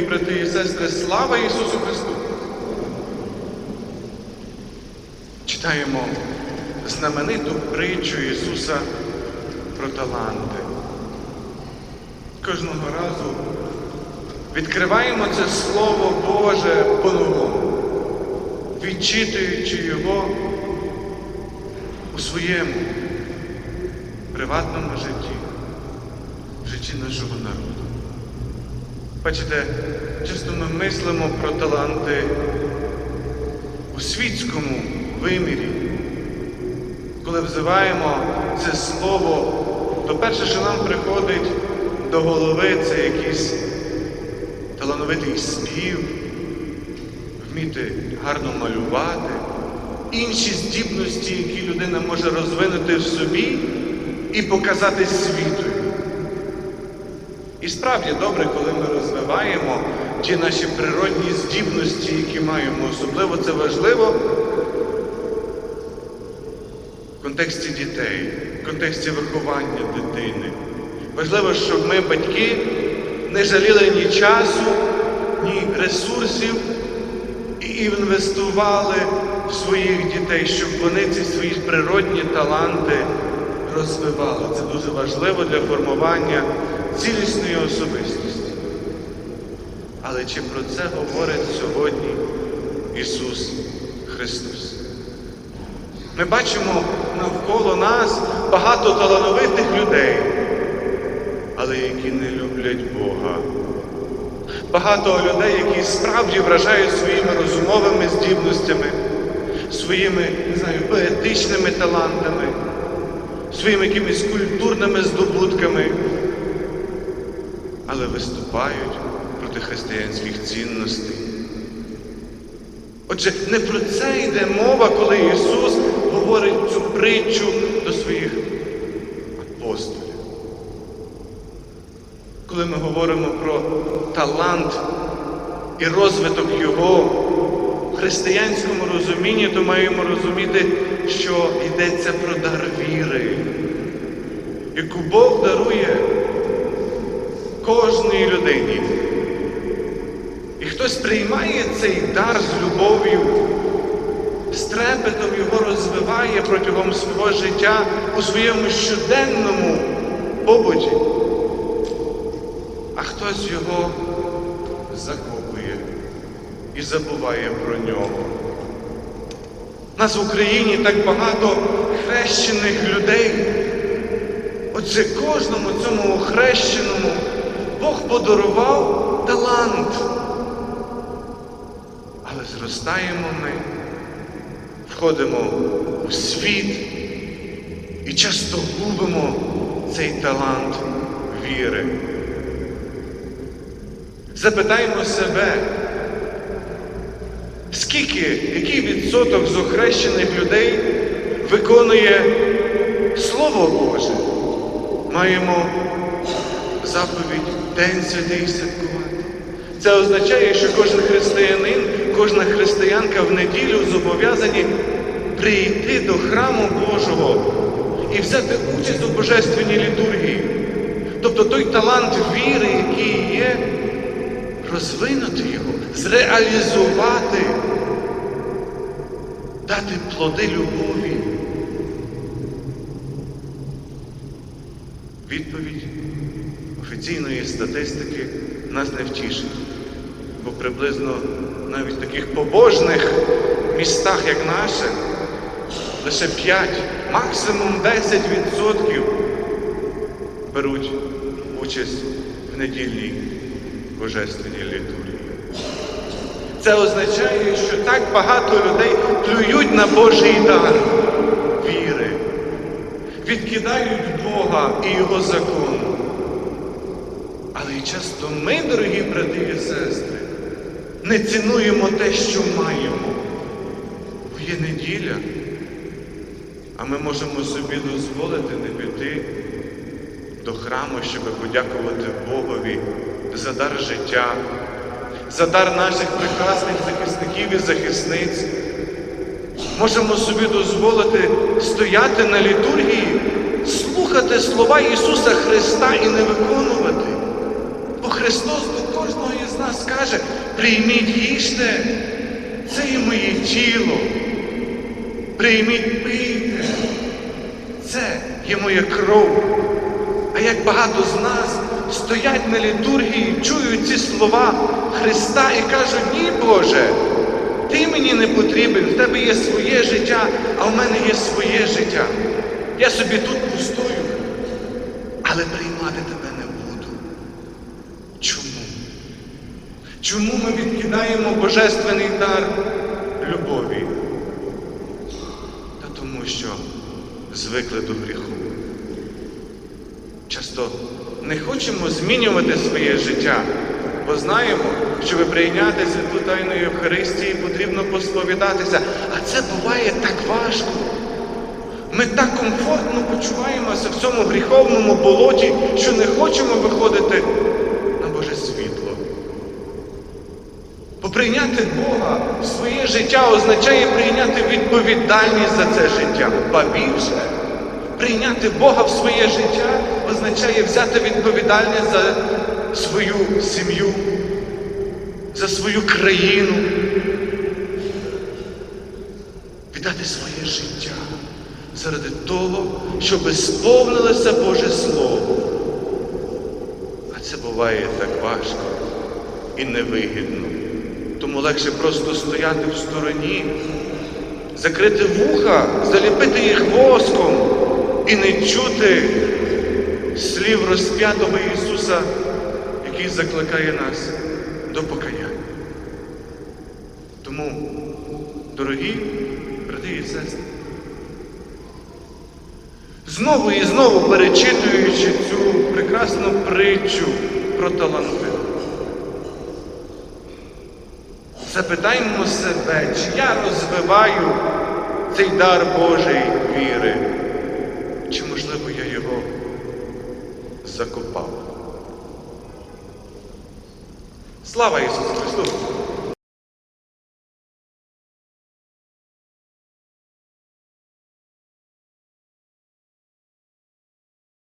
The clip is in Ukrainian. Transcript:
дорогі брати і сестри, слава Ісусу Христу! Читаємо знамениту притчу Ісуса про таланти. Кожного разу відкриваємо це Слово Боже по-новому, відчитуючи Його у своєму приватному житті, в житті нашого народу. Бачите, часто ми мислимо про таланти у світському вимірі. Коли взиваємо це слово, то перше, що нам приходить до голови, це якийсь талановитий спів, вміти гарно малювати, інші здібності, які людина може розвинути в собі і показати світу. І справді добре, коли ми розвиваємо ті наші природні здібності, які маємо. Особливо це важливо в контексті дітей, в контексті виховання дитини. Важливо, щоб ми, батьки, не жаліли ні часу, ні ресурсів і інвестували в своїх дітей, щоб вони ці свої природні таланти розвивали. Це дуже важливо для формування цілісної особистості. Але чи про це говорить сьогодні Ісус Христос? Ми бачимо навколо нас багато талановитих людей, але які не люблять Бога. Багато людей, які справді вражають своїми розумовими здібностями, своїми не знаю, поетичними талантами, своїми якимись культурними здобутками, але виступають проти християнських цінностей. Отже, не про це йде мова, коли Ісус говорить цю притчу до своїх апостолів. Коли ми говоримо про талант і розвиток Його в християнському розумінні, то маємо розуміти, що йдеться про дар віри, яку Бог дарує кожній людині. І хтось приймає цей дар з любов'ю, з трепетом його розвиває протягом свого життя у своєму щоденному побуті, а хтось його закопує і забуває про нього. Нас в Україні так багато хрещених людей. Отже, кожному цьому хрещеному Бог подарував талант. Але зростаємо ми, входимо у світ і часто губимо цей талант віри. Запитаємо себе, скільки, який відсоток з охрещених людей виконує Слово Боже? Маємо заповідь День святий святкувати. Це означає, що кожен християнин, кожна християнка в неділю зобов'язані прийти до храму Божого і взяти участь у божественній літургії. Тобто той талант віри, який є, розвинути його, зреалізувати, дати плоди любові. Відповідь офіційної статистики нас не втішить, бо приблизно навіть в таких побожних містах, як наше, лише 5, максимум 10% беруть участь в недільній божественній літургії. Це означає, що так багато людей плюють на Божий дар віри, відкидають Бога і Його закон. Але і часто ми, дорогі брати і сестри, не цінуємо те, що маємо. Бо є неділя, а ми можемо собі дозволити не піти до храму, щоб подякувати Богові за дар життя, за дар наших прекрасних захисників і захисниць. Можемо собі дозволити стояти на літургії, слухати слова Ісуса Христа і не виконувати. Бо Христос до кожного із нас скаже, прийміть їжте, це є моє тіло. Прийміть пийте. Це є моя кров. А як багато з нас стоять на літургії, чують ці слова Христа і кажуть, ні, Боже, ти мені не потрібен, в тебе є своє життя, а в мене є своє життя. Я собі тут пустую, але приймати тебе не буду. Чому? Чому ми відкидаємо божественний дар любові? Та тому що звикли до гріху. Часто не хочемо змінювати своє життя, бо знаємо, щоб прийняти святу тайну Євхаристії, потрібно посповідатися. А це буває так важко. Ми так комфортно почуваємося в цьому гріховному болоті, що не хочемо виходити на Боже світло. Бо прийняти Бога в своє життя означає прийняти відповідальність за це життя. Ба більше, прийняти Бога в своє життя означає взяти відповідальність за свою сім'ю, за свою країну, віддати своє життя заради того, щоб сповнилося Боже Слово. А це буває так важко і невигідно. Тому легше просто стояти в стороні, закрити вуха, заліпити їх воском і не чути слів розп'ятого Ісуса, який закликає нас до покаяння. Тому, дорогі брати і сестри, знову і знову перечитуючи цю прекрасну притчу про таланти. Запитаймо себе, чи я розвиваю цей дар Божої віри, чи, можливо, я його закопав. Слава Ісусу Христу!